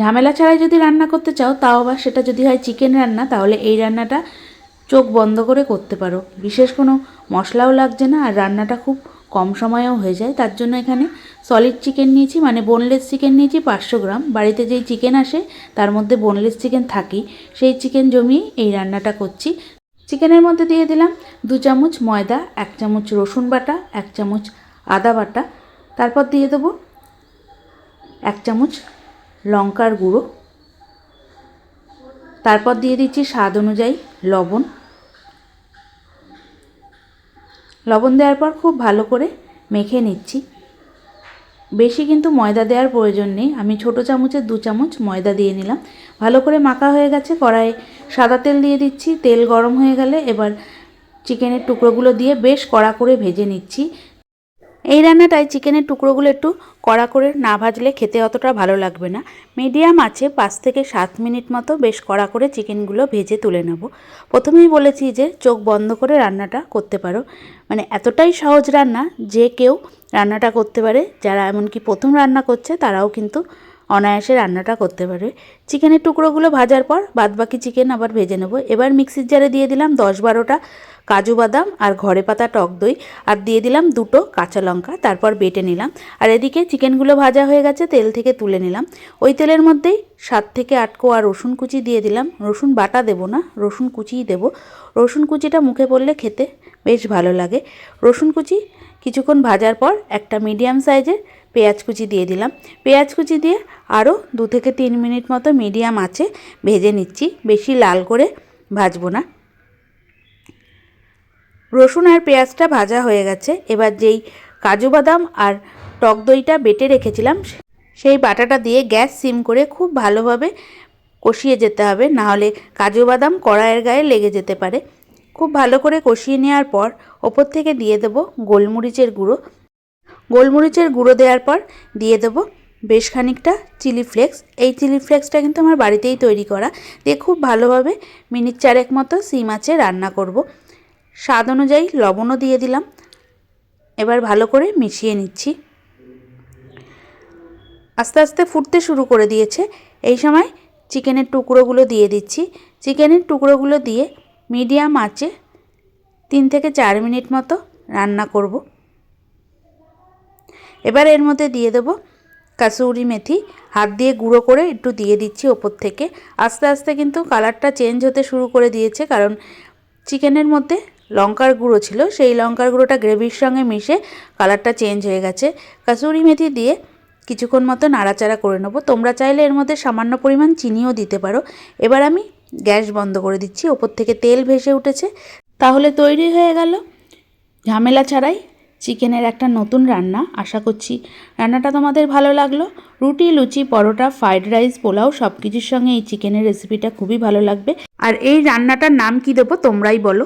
ঝামেলা ছাড়াই যদি রান্না করতে চাও, তাও আবার সেটা যদি হয় চিকেন রান্না, তাহলে এই রান্নাটা চোখ বন্ধ করে করতে পারো। বিশেষ কোনো মশলাও লাগছে না, আর রান্নাটা খুব কম সময়েও হয়ে যায়। তার জন্য এখানে সলিড চিকেন নিয়েছি মানে বোনলেস চিকেন নিয়েছি পাঁচশো গ্রাম। বাড়িতে যেই চিকেন আসে, তার মধ্যে বোনলেস চিকেন থাকেই। সেই চিকেন জমিয়ে এই রান্নাটা করছি। চিকেনের মধ্যে দিয়ে দিলাম দু চামচ ময়দা, এক চামচ রসুন বাটা, এক চামচ আদা বাটা। তারপর দিয়ে দেবো এক চামচ লঙ্কার গুঁড়ো। তারপর দিয়ে দিচ্ছি স্বাদ অনুযায়ী লবণ। লবণ দেওয়ার পর খুব ভালো করে মেখে নিচ্ছি। বেশি কিন্তু ময়দা দেওয়ার প্রয়োজন নেই। আমি ছোটো চামচের দু চামচ ময়দা দিয়ে নিলাম। ভালো করে মাখা হয়ে গেছে। কড়াইয়ে সাদা তেল দিয়ে দিচ্ছি। তেল গরম হয়ে গেলে এবার চিকেনের টুকরোগুলো দিয়ে বেশ কড়া করে ভেজে নিচ্ছি। এই রান্নাটায় চিকেনের টুকরোগুলো একটু কড়া করে না ভাজলে খেতে অতটা ভালো লাগবে না। মিডিয়াম আছে পাঁচ থেকে সাত মিনিট মতো বেশ কড়া করে চিকেনগুলো ভেজে তুলে নেব। প্রথমেই বলেছি যে চোখ বন্ধ করে রান্নাটা করতে পারো। মানে এতটাই সহজ রান্না যে কেউ রান্নাটা করতে পারে। যারা এমনকি প্রথম রান্না করছে তারাও কিন্তু অনায়াসে রান্নাটা করতে পারবে চিকেনের টুকরোগুলো ভাজার পর বাদবাকি চিকেন আবার ভেজে নেব। এবার মিক্সির জারে দিয়ে দিলাম দশ বারোটা কাজু বাদাম আর ঘরে পাতা টক দই। আর দিয়ে দিলাম দুটো কাঁচা লঙ্কা, তারপর বেটে নিলাম। আর এদিকে চিকেনগুলো ভাজা হয়ে গেছে, তেল থেকে তুলে নিলাম। ওই তেলের মধ্যেই সাত থেকে আট কোয়া রসুন কুচি দিয়ে দিলাম। রসুন বাটা দেবো না, রসুন কুচিই দেবো। রসুন কুচিটা মুখে পড়লে খেতে বেশ ভালো লাগে। রসুন কুচি কিছুক্ষণ ভাজার পর একটা মিডিয়াম সাইজের পেঁয়াজ কুচি দিয়ে দিলাম। পেঁয়াজ কুচি দিয়ে আরও দু থেকে তিন মিনিট মতো মিডিয়াম আছে ভেজে নিচ্ছি। বেশি লাল করে ভাজবো না। রসুন আর পেঁয়াজটা ভাজা হয়ে গেছে। এবার যেই কাজু বাদাম আর টক দইটা বেটে রেখেছিলাম, সেই বাটাটা দিয়ে গ্যাস সিম করে খুব ভালোভাবে কষিয়ে যেতে হবে। নাহলে কাজু বাদাম কড়াইয়ের গায়ে লেগে যেতে পারে। খুব ভালো করে কষিয়ে নেওয়ার পর ওপর থেকে দিয়ে দেবো গোলমরিচের গুঁড়ো। গোলমরিচের গুঁড়ো দেওয়ার পর দিয়ে দেবো বেশ খানিকটা চিলি ফ্লেক্স। এই চিলি ফ্লেক্সটা কিন্তু আমার বাড়িতেই তৈরি করা। দিয়ে খুব ভালোভাবে মিনিট চারেক মতো সিম আছে রান্না করব। স্বাদ অনুযায়ী লবণও দিয়ে দিলাম। এবার ভালো করে মিশিয়ে নিচ্ছি। আস্তে আস্তে ফুটতে শুরু করে দিয়েছে। এই সময় চিকেনের টুকরোগুলো দিয়ে দিচ্ছি। চিকেনের টুকরোগুলো দিয়ে মিডিয়াম আঁচে তিন থেকে চার মিনিট মতো রান্না করব। এবার এর মধ্যে দিয়ে দেবো কাসুরি মেথি। হাত দিয়ে গুঁড়ো করে একটু দিয়ে দিচ্ছি ওপর থেকে। আস্তে আস্তে কিন্তু কালারটা চেঞ্জ হতে শুরু করে দিয়েছে, কারণ চিকেনের মধ্যে লঙ্কার গুঁড়ো ছিল। সেই লঙ্কার গুঁড়োটা গ্রেভির সঙ্গে মিশে কালারটা চেঞ্জ হয়ে গেছে। কাসুরি মেথি দিয়ে কিছুক্ষণ মতো নাড়াচাড়া করে নেব। তোমরা চাইলে এর মধ্যে সামান্য পরিমাণ চিনিও দিতে পারো। এবার আমি গ্যাস বন্ধ করে দিচ্ছি। ওপর থেকে তেল ভেসে উঠেছে। তাহলে তৈরি হয়ে গেল। ঝামেলা ছাড়াই চিকেনের একটা নতুন রান্না, আশা করছি রান্নাটা তোমাদের ভালো লাগল। রুটি, লুচি, পরোটা ফ্রাইড রাইস পোলাও সব কিছুর সঙ্গে এই চিকেনের রেসিপিটা খুবই ভালো লাগবে। আর এই রান্নাটার নাম কি দেবো তোমরাই বলো।